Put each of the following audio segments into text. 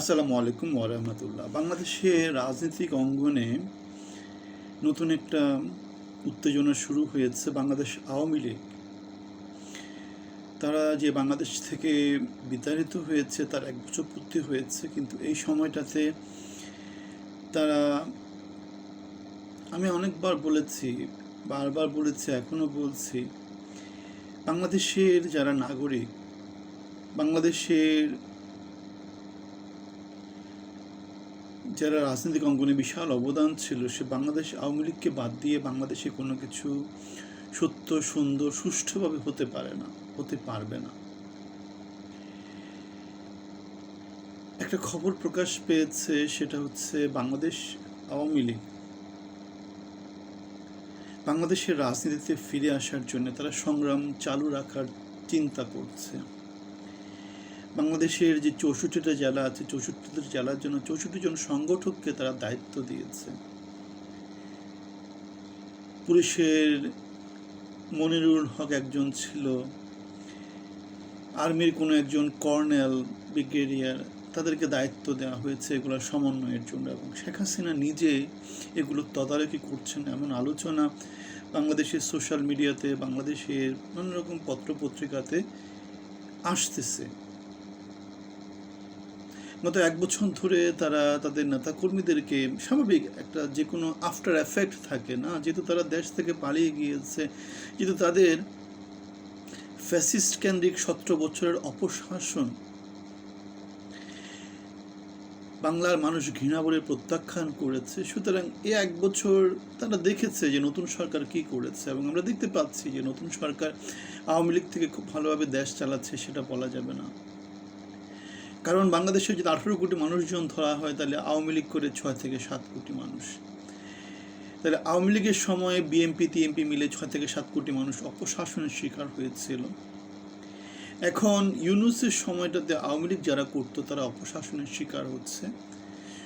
আসসালামু আলাইকুম ওরহমতুল্লাহ বাংলাদেশের রাজনৈতিক অঙ্গনে নতুন একটা উত্তেজনা শুরু হয়েছে বাংলাদেশ আওয়ামী লীগ। তারা যে বাংলাদেশ থেকে বিতাড়িত হয়েছে, তার এক বছর পূর্তি হয়েছে, কিন্তু এই সময়টাতে তারা, আমি অনেকবার বলেছি, বারবার বলেছি এখনও বলছি, বাংলাদেশের যারা নাগরিক, বাংলাদেশের যারা রাজনৈতিক অঙ্গনে বিশাল অবদান ছিল, সে বাংলাদেশ আওয়ামী লীগকে বাদ দিয়ে বাংলাদেশে কোনো কিছু সত্য, সুন্দর, সুষ্ঠুভাবে হতে পারে না, হতে পারবে না। একটা খবর প্রকাশ পেয়েছে, সেটা হচ্ছে বাংলাদেশ আওয়ামী লীগ। বাংলাদেশের রাজনীতিতে ফিরে আসার জন্য তারা সংগ্রাম চালু রাখার চিন্তা করছে। বাংলাদেশের যে চৌষট্টিটা জেলা আছে, চৌষট্টিটা জেলার জন্য চৌষট্টি জন সংগঠককে তারা দায়িত্ব দিয়েছে। পুলিশের মনিরুল হক একজন ছিল, আর্মির কোনো একজন কর্নেল, ব্রিগেডিয়ার, তাদেরকে দায়িত্ব দেওয়া হয়েছে এগুলো সমন্বয়ের জন্য এবং শেখ হাসিনা নিজে এগুলো তদারকি করছেন এমন আলোচনা বাংলাদেশের সোশ্যাল মিডিয়াতে, বাংলাদেশের নানা রকম পত্র পত্রিকাতে আসতেছে। গত এক বছর ধরে তারা তাদের নেতাকর্মীদেরকে স্বাভাবিক একটা যে কোনো আফটার এফেক্ট থাকে না? যেহেতু তারা দেশ থেকে পালিয়ে গিয়েছে, যেহেতু তাদের ফ্যাসিস্ট কেন্দ্রিক সতেরো বছরের অপশাসন বাংলার মানুষ ঘৃণা বলে প্রত্যাখ্যান করেছে, সুতরাং এ এক বছর তারা দেখেছে যে নতুন সরকার কি করেছে এবং আমরা দেখতে পাচ্ছি যে নতুন সরকার আওয়ামী লীগ থেকে খুব ভালোভাবে দেশ চালাচ্ছে, সেটা বলা যাবে না। কারণ বাংলাদেশে যদি আঠেরো কোটি মানুষজন ধরা হয়, তাহলে আওয়ামী লীগ করে ছয় থেকে সাত কোটি মানুষ। তাহলে আওয়ামী লীগের সময় বিএমপি টিএমপি মিলে ছয় থেকে সাত কোটি মানুষ অপশাসনের শিকার হয়েছিল। এখন ইউনুসের সময়টাতে আওয়ামী লীগ যারা করতো, তারা অপশাসনের শিকার হচ্ছে।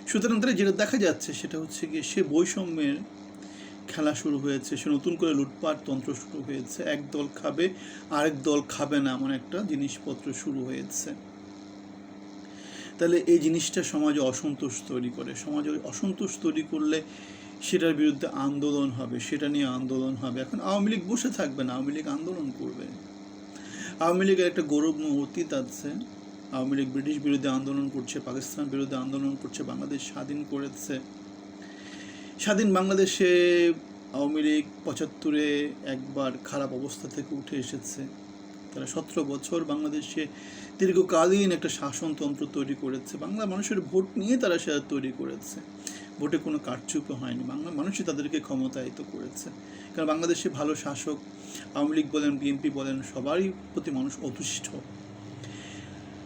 সুতরাং তারা যেটা দেখা যাচ্ছে, সেটা হচ্ছে গিয়ে সে বৈষম্যের খেলা শুরু হয়েছে, সে নতুন করে লুটপাট তন্ত্র শুরু হয়েছে। এক দল খাবে, আরেক দল খাবে না, এমন একটা জিনিসপত্র শুরু হয়েছে। তাহলে এই জিনিসটা সমাজে অসন্তোষ তৈরি করে। সমাজে অসন্তোষ তৈরি করলে সেটার বিরুদ্ধে আন্দোলন হবে, সেটা নিয়ে আন্দোলন হবে। এখন আওয়ামী লীগ বসে থাকবে না, আওয়ামী লীগ আন্দোলন করবে। আওয়ামী লীগের একটা গৌরবময় অতীত আছে। আওয়ামী লীগ ব্রিটিশ বিরুদ্ধে আন্দোলন করছে, পাকিস্তান বিরুদ্ধে আন্দোলন করছে, বাংলাদেশ স্বাধীন করেছে। স্বাধীন বাংলাদেশে আওয়ামী লীগ পঁচাত্তরে একবার খারাপ অবস্থা থেকে উঠে এসেছে। তারা সতেরো বছর বাংলাদেশে দীর্ঘকালীন একটা শাসনতন্ত্র তৈরি করেছে। বাংলা মানুষের ভোট নিয়ে তারা সেটা তৈরি করেছে। ভোটে কোনো কারচুপি হয়নি। বাংলা মানুষই তাদেরকে ক্ষমতায়িত করেছে। কারণ বাংলাদেশে ভালো শাসক, আওয়ামী লীগ বলেন, বিএনপি বলেন, সবারই প্রতি মানুষ অতিষ্ঠ।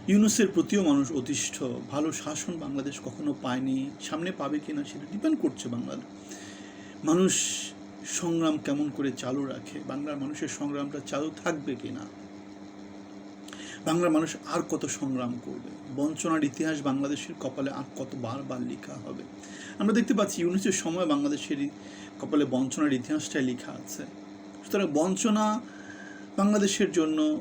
ইউনুসের প্রতিও মানুষ অতিষ্ঠ। ভালো শাসন বাংলাদেশ কখনো পায়নি। সামনে পাবে কি না সেটা ডিপেন্ড করছে বাংলার মানুষ সংগ্রাম কেমন করে চালু রাখে, বাংলার মানুষের সংগ্রামটা চালু থাকবে কিনা। বাংলার মানুষ আর কত সংগ্রাম করবে? বঞ্চনার ইতিহাস বাংলাদেশের কপালে আর কত বারবার লেখা হবে? আমরা দেখতে পাচ্ছি ইউনিসের সময় বাংলাদেশের কপালে বঞ্চনার ইতিহাসটাই লেখা আছে। সুতরাং বঞ্চনা বাংলাদেশের জন্য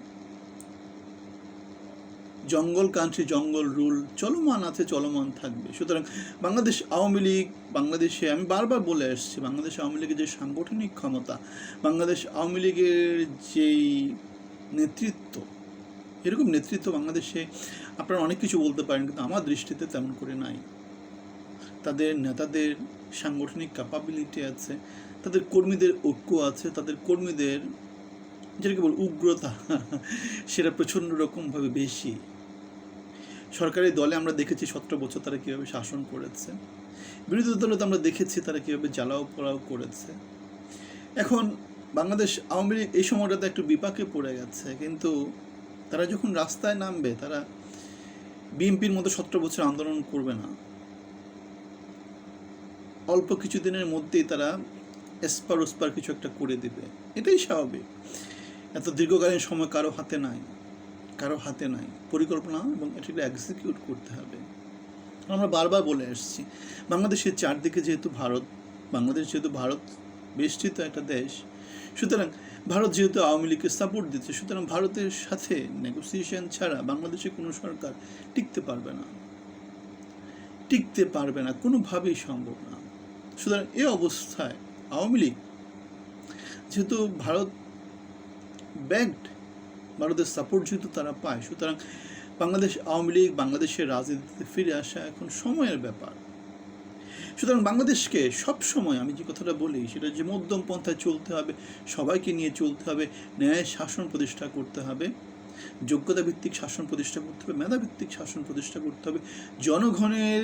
জঙ্গল কান্ট্রি জঙ্গল রুল চলমান আছে, চলমান থাকবে। সুতরাং বাংলাদেশ আওয়ামী লীগ, বাংলাদেশে আমি বারবার বলে আসছি, বাংলাদেশ আওয়ামী লীগের যে সাংগঠনিক ক্ষমতা, বাংলাদেশ আওয়ামী লীগের যেই নেতৃত্ব এরকম নেতৃত্ব বাংলাদেশে আপনারা অনেক কিছু বলতে পারেন, কিন্তু আমার দৃষ্টিতে তেমন করে নাই। তাদের নেতাদের সাংগঠনিক ক্যাপাবিলিটি আছে, তাদের কর্মীদের ঐক্য আছে, তাদের কর্মীদের যেটাকে বল উগ্রতা সেটা প্রচণ্ড রকমভাবে বেশি। সরকারি দলে আমরা দেখেছি সতেরো বছর তারা কীভাবে শাসন করেছে। বিরোধী দলে তো আমরা দেখেছি তারা কীভাবে জ্বালাও পোড়াও করেছে। এখন বাংলাদেশ আওয়ামী লীগ এই সময়টাতে একটু বিপাকে পড়ে গেছে, কিন্তু তারা যখন রাস্তায় নামবে, তারা বিএনপির মতো সতেরো বছর আন্দোলন করবে না। অল্প কিছু দিনের মধ্যেই তারা এসপার ওসপার কিছু একটা করে দেবে। এটাই স্বাভাবিক। এত দীর্ঘকালীন সময় কারও হাতে নাই, কারও হাতে নাই। পরিকল্পনা এবং এটাকে এক্সিকিউট করতে হবে। আমরা বারবার বলে আসছি বাংলাদেশের চারদিকে যেহেতু ভারত, বাংলাদেশ যেহেতু ভারত বেষ্টিত একটা দেশ সুতরাং ভারত যেহেতু আওয়ামী লীগকে সাপোর্ট দিচ্ছে, সুতরাং ভারতের সাথে নেগোসিয়েশন ছাড়া বাংলাদেশে কোনো সরকার টিকতে পারবে না। টিকতে পারবে না, কোনোভাবেই সম্ভব না। সুতরাং এ অবস্থায় আওয়ামী লীগ যেহেতু ভারত ব্যাগড ভারতের সাপোর্ট যেহেতু তারা পায়, সুতরাং বাংলাদেশ আওয়ামী লীগ, বাংলাদেশের রাজনীতিতে ফিরে আসা এখন সময়ের ব্যাপার। সুতরাং বাংলাদেশকে সব সময় আমি যে কথাটা বলি, সেটা যে মধ্যম পন্থায় চলতে হবে, সবাইকে নিয়ে চলতে হবে, ন্যায় শাসন প্রতিষ্ঠা করতে হবে, যোগ্যতা ভিত্তিক শাসন প্রতিষ্ঠা করতে হবে মেধাভিত্তিক শাসন প্রতিষ্ঠা করতে হবে, জনগণের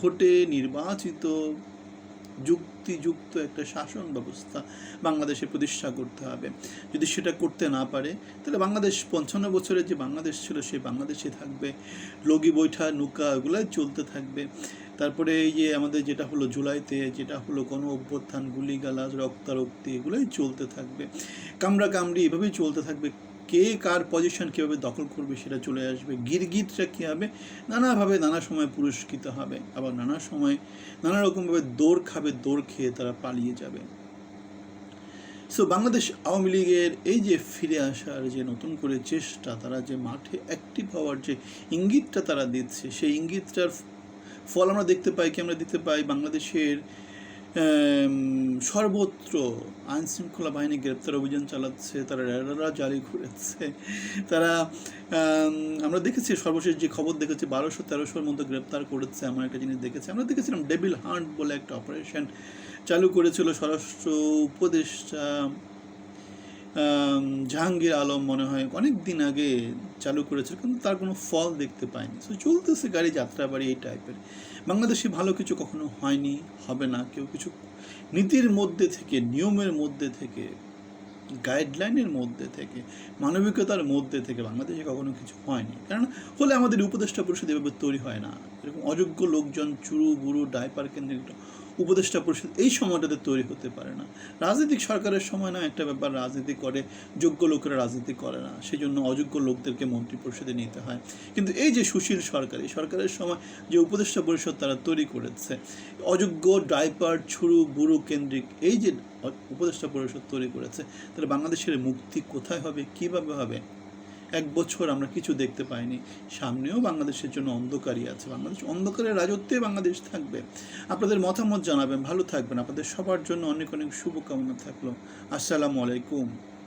ভোটে নির্বাচিত যুক্তিযুক্ত একটা শাসন ব্যবস্থা বাংলাদেশে প্রতিষ্ঠা করতে হবে। যদি সেটা করতে না পারে, তাহলে বাংলাদেশ পঞ্চান্ন বছরের যে বাংলাদেশ ছিল, সেই বাংলাদেশে থাকবে, লগি বৈঠা, নৌকা এগুলাই চলতে থাকবে। তারপরে এই যে আমাদের যেটা হলো জুলাইতে, যেটা হলো গণ অভ্যুত্থান গুলিগালাজ, রক্তারক্তি, এগুলোই চলতে থাকবে। কামড়া কামড়ি এভাবেই চলতে থাকবে। কে কার পজিশন কীভাবে দখল করবে সেটা চলে আসবে। গিরগিটটা কী হবে? নানাভাবে নানা সময় পুরস্কৃত হবে। আবার নানা সময় নানা রকমভাবে দৌড় খাবে, দৌড় খেয়ে তারা পালিয়ে যাবে। সো বাংলাদেশ আওয়ামী লীগের এই যে ফিরে আসার যে নতুন করে চেষ্টা, তারা যে মাঠে অ্যাক্টিভ হওয়ার যে ইঙ্গিতটা তারা দিচ্ছে, সেই ইঙ্গিতটার ফল আমরা দেখতে পাই, কি আমরা দেখতে পাই? বাংলাদেশের সর্বত্র আইন শৃঙ্খলা বাহিনী গ্রেপ্তার অভিযান চালাচ্ছে, তারা রেডাররা জারি করেছে। তারা আমরা দেখেছি সর্বশেষ যে খবর দেখেছি, বারোশো তেরোশোর মধ্যে গ্রেপ্তার করেছে এমন একটা জিনিস দেখেছি। আমরা দেখেছিলাম ডেবিল হান্ট বলে একটা অপারেশন চালু করেছিল স্বরাষ্ট্র উপদেষ্টা জাহাঙ্গীর আলম মনে হয় অনেক দিন আগে চালু করেছে কিন্তু তার কোনো ফল দেখতে পাইনি সো চলতেছে গাড়ি, যাত্রাবাড়ি এই টাইপের বাংলাদেশে ভালো কিছু কখনো হয়নি, হবে না। কেউ কিছু নীতির মধ্যে থেকে, নিয়মের মধ্যে থেকে গাইডলাইনের মধ্যে থেকে, মানবিকতার মধ্যে থেকে বাংলাদেশে কখনো কিছু হয়নি। কারণ হলে আমাদের উপদেষ্টা পরিষদ এভাবে তৈরি হয় না। এরকম অযোগ্য লোকজন, চুরু, বুড়ু ডাইপার কেন্দ্রিক উপদেষ্টা পরিষদ এই সময়টাতে তৈরি হতে পারে না। রাজনৈতিক সরকারের সময় না, একটা ব্যাপার রাজনীতি করে, যোগ্য লোকেরা রাজনীতি করে না। সেই জন্য অযোগ্য লোকদেরকে মন্ত্রী পরিষদে নিতে হয়। কিন্তু এই যে সুশীল সরকার, এই সরকারের সময় যে উপদেষ্টা পরিষদ তারা তৈরি করেছে, অযোগ্য, ডাইপার, ছুরু বুড়ো কেন্দ্রিক, এই যে উপদেষ্টা পরিষদ তৈরি করেছে, তাহলে বাংলাদেশের মুক্তি কোথায় হবে, কীভাবে হবে? এক বছর আমরা কিছু দেখতে পাইনি। সামনেও বাংলাদেশের জন্য অন্ধকারই আছে। বাংলাদেশ অন্ধকারের রাজত্বে বাংলাদেশ থাকবে। আপনাদের মতামত জানাবেন। ভালো থাকবেন। আপনাদের সবার জন্য অনেক অনেক শুভকামনা থাকল। আসসালামু আলাইকুম।